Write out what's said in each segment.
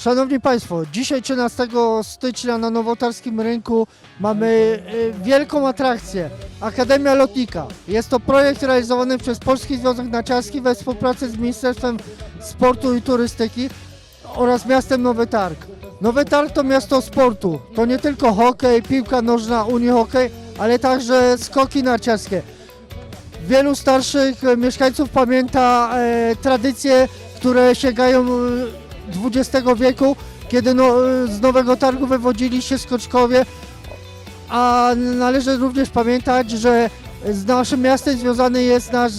Szanowni Państwo, dzisiaj 13 stycznia na Nowotarskim Rynku mamy y, wielką atrakcję. Akademia Lotnika. Jest to projekt realizowany przez Polski Związek Narciarski we współpracy z Ministerstwem Sportu i Turystyki oraz miastem Nowy Targ. Nowy Targ to miasto sportu. To nie tylko hokej, piłka nożna, unihokej, ale także skoki narciarskie. Wielu starszych e, mieszkańców pamięta e, tradycje, które sięgają e, XX wieku, kiedy no, z Nowego Targu wywodzili się skoczkowie, a należy również pamiętać, że z naszym miastem związany jest nasz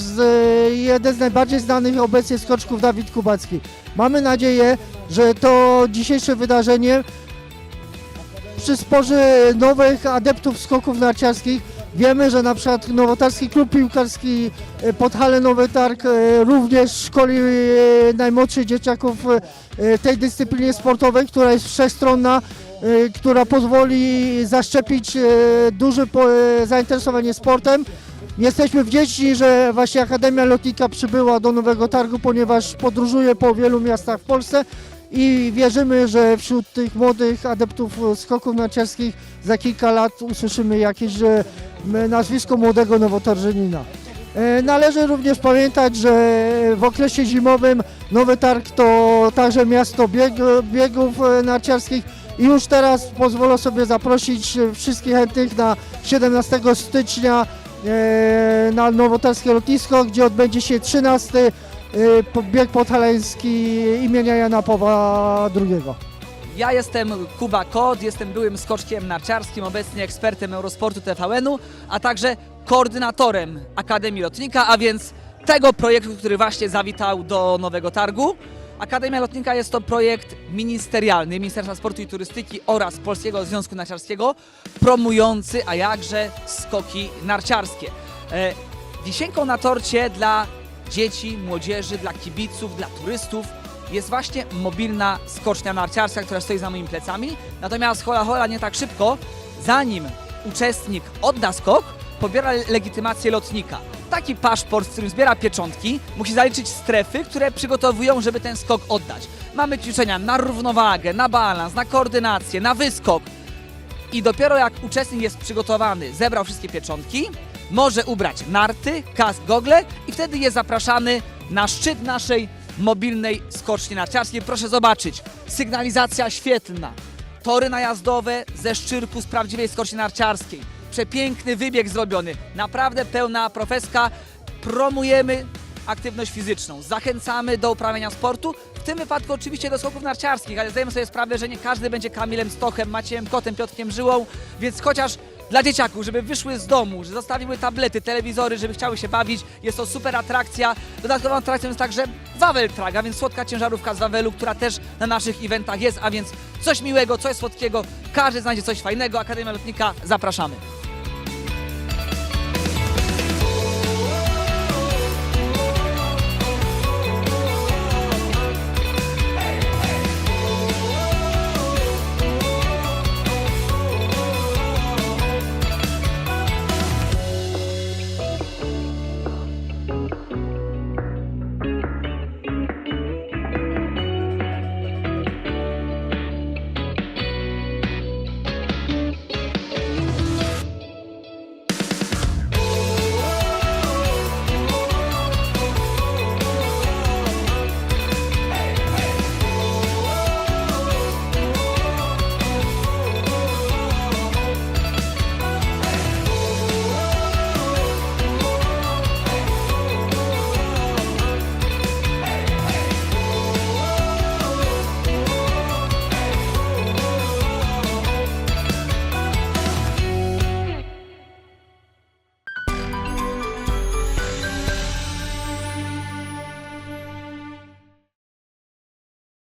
jeden z najbardziej znanych obecnie skoczków Dawid Kubacki. Mamy nadzieję, że to dzisiejsze wydarzenie przysporzy nowych adeptów skoków narciarskich. Wiemy, że na przykład Nowotarski Klub Piłkarski e, Podhale Nowy Targ e, również szkoli e, najmłodszych dzieciaków tej dyscyplinie sportowej, która jest wszechstronna, która pozwoli zaszczepić duże zainteresowanie sportem. Jesteśmy wdzięczni, że właśnie Akademia Lotnika przybyła do Nowego Targu, ponieważ podróżuje po wielu miastach w Polsce i wierzymy, że wśród tych młodych adeptów skoków narciarskich za kilka lat usłyszymy jakieś nazwisko młodego nowotarżynina. E, Należy również pamiętać, że w okresie zimowym Nowy Targ to także miasto bieg, biegów e, narciarskich i już teraz pozwolę sobie zaprosić wszystkich chętnych na 17 stycznia e, na Nowotarskie Lotnisko, gdzie odbędzie się 13 e, po- bieg podhalański imienia Jana Pawła II. Ja jestem Kuba Kot, jestem byłym skoczkiem narciarskim, obecnie ekspertem Eurosportu TVN-u, a także koordynatorem Akademii Lotnika, a więc tego projektu, który właśnie zawitał do Nowego Targu. Akademia Lotnika jest to projekt ministerialny Ministerstwa Sportu i Turystyki oraz Polskiego Związku Narciarskiego promujący, a jakże skoki narciarskie. E, wisienką na torcie dla dzieci, młodzieży, dla kibiców, dla turystów jest właśnie mobilna skocznia narciarska, która stoi za moimi plecami. Natomiast hola hola nie tak szybko, zanim uczestnik odda skok, pobiera legitymację lotnika. Taki paszport, z którym zbiera pieczątki, musi zaliczyć strefy, które przygotowują, żeby ten skok oddać. Mamy ćwiczenia na równowagę, na balans, na koordynację, na wyskok. I dopiero jak uczestnik jest przygotowany, zebrał wszystkie pieczątki, może ubrać narty, kask, gogle i wtedy jest zapraszany na szczyt naszej mobilnej skoczni narciarskiej. Proszę zobaczyć, sygnalizacja świetlna, tory najazdowe ze szczyrku z prawdziwej skoczni narciarskiej. Przepiękny wybieg zrobiony, naprawdę pełna profeska. Promujemy aktywność fizyczną, zachęcamy do uprawiania sportu, w tym wypadku oczywiście do skoków narciarskich, ale zdajemy sobie sprawę, że nie każdy będzie Kamilem Stochem, Maciejem Kotem, Piotrkiem Żyłą, więc chociaż dla dzieciaków, żeby wyszły z domu, że zostawiły tablety, telewizory, żeby chciały się bawić, jest to super atrakcja. Dodatkową atrakcją jest także Wawel Track, a więc słodka ciężarówka z Wawelu, która też na naszych eventach jest, a więc coś miłego, coś słodkiego, każdy znajdzie coś fajnego, Akademia Lotnika, zapraszamy.